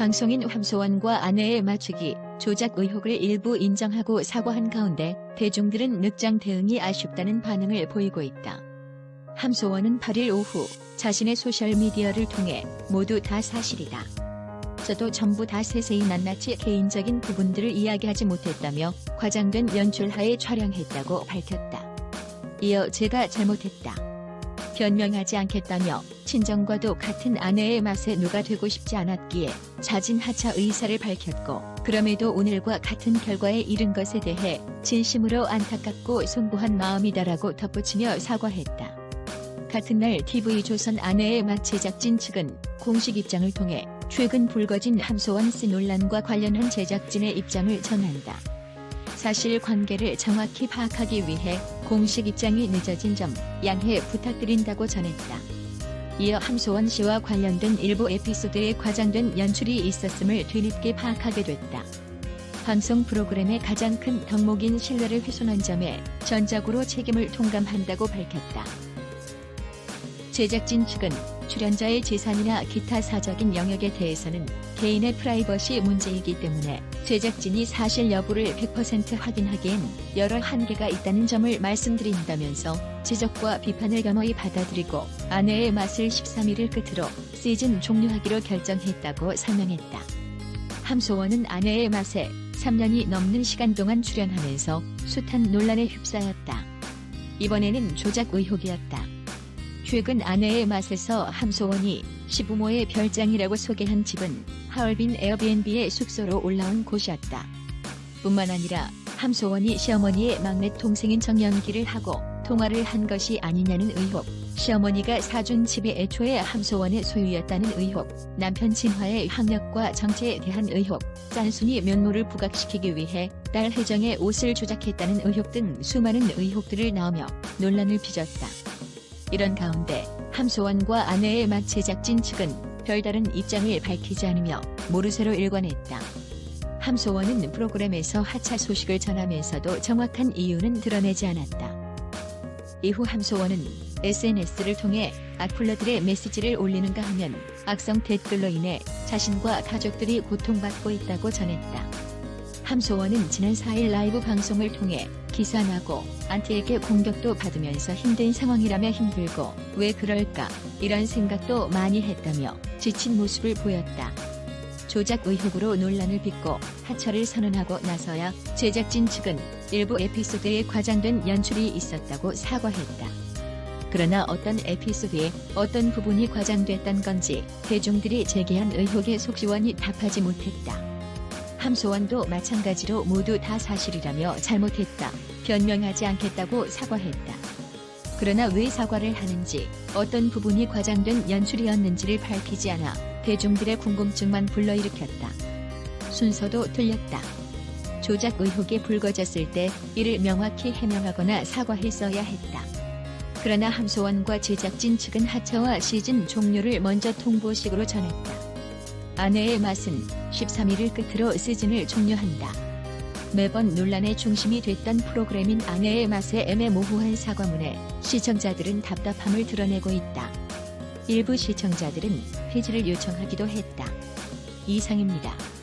방송인 함소원과 아내의 맞추기, 조작 의혹을 일부 인정하고 사과한 가운데 대중들은 늑장 대응이 아쉽다는 반응을 보이고 있다. 함소원은 8일 오후 자신의 소셜미디어를 통해 모두 다 사실이다. 저도 전부 다 세세히 낱낱이 개인적인 부분들을 이야기하지 못했다며 과장된 연출하에 촬영했다고 밝혔다. 이어 제가 잘못했다. 변명하지 않겠다며 친정과도 같은 아내의 맛에 누가 되고 싶지 않았기에 자진 하차 의사를 밝혔고 그럼에도 오늘과 같은 결과에 이른 것에 대해 진심으로 안타깝고 송구한 마음이다라고 덧붙이며 사과했다. 같은 날 TV조선 아내의 맛 제작진 측은 공식 입장을 통해 최근 불거진 함소원 씨 논란과 관련한 제작진의 입장을 전한다. 사실 관계를 정확히 파악하기 위해 공식 입장이 늦어진 점 양해 부탁드린다고 전했다. 이어 함소원 씨와 관련된 일부 에피소드에 과장된 연출이 있었음을 뒤늦게 파악하게 됐다. 방송 프로그램의 가장 큰 덕목인 신뢰를 훼손한 점에 전적으로 책임을 통감한다고 밝혔다. 제작진 측은 출연자의 재산이나 기타 사적인 영역에 대해서는 개인의 프라이버시 문제이기 때문에 제작진이 사실 여부를 100% 확인하기엔 여러 한계가 있다는 점을 말씀드린다면서 지적과 비판을 겸허히 받아들이고 아내의 맛을 13일을 끝으로 시즌 종료하기로 결정했다고 설명했다. 함소원은 아내의 맛에 3년이 넘는 시간 동안 출연하면서 숱한 논란에 휩싸였다. 이번에는 조작 의혹이었다. 최근 아내의 맛에서 함소원이 시부모의 별장이라고 소개한 집은 하얼빈 에어비앤비의 숙소로 올라온 곳이었다. 뿐만 아니라 함소원이 시어머니의 막내 동생인 정연기를 하고 통화를 한 것이 아니냐는 의혹, 시어머니가 사준 집이 애초에 함소원의 소유였다는 의혹, 남편 진화의 학력과 정체에 대한 의혹, 짠순이 면모를 부각시키기 위해 딸 혜정의 옷을 조작했다는 의혹 등 수많은 의혹들을 넣으며 논란을 빚었다. 이런 가운데 함소원과 아내의 맛 제작진 측은 별다른 입장을 밝히지 않으며 모르쇠로 일관했다. 함소원은 프로그램에서 하차 소식을 전하면서도 정확한 이유는 드러내지 않았다. 이후 함소원은 SNS를 통해 악플러들의 메시지를 올리는가 하면 악성 댓글로 인해 자신과 가족들이 고통받고 있다고 전했다. 함소원은 지난 4일 라이브 방송을 통해 기사나고 안티에게 공격도 받으면서 힘든 상황이라며 힘들고 왜 그럴까 이런 생각도 많이 했다며 지친 모습을 보였다. 조작 의혹으로 논란을 빚고 하차를 선언하고 나서야 제작진 측은 일부 에피소드에 과장된 연출이 있었다고 사과했다. 그러나 어떤 에피소드에 어떤 부분이 과장됐던 건지 대중들이 제기한 의혹에 속시원히 답하지 못했다. 함소원도 마찬가지로 모두 다 사실이라며 잘못했다. 변명하지 않겠다고 사과했다. 그러나 왜 사과를 하는지 어떤 부분이 과장된 연출이었는지를 밝히지 않아 대중들의 궁금증만 불러일으켰다. 순서도 틀렸다. 조작 의혹이 불거졌을 때 이를 명확히 해명하거나 사과했어야 했다. 그러나 함소원과 제작진 측은 하차와 시즌 종료를 먼저 통보식으로 전했다. 아내의 맛은 13일을 끝으로 시즌을 종료한다. 매번 논란의 중심이 됐던 프로그램인 아내의 맛의 애매모호한 사과문에 시청자들은 답답함을 드러내고 있다. 일부 시청자들은 폐지를 요청하기도 했다. 이상입니다.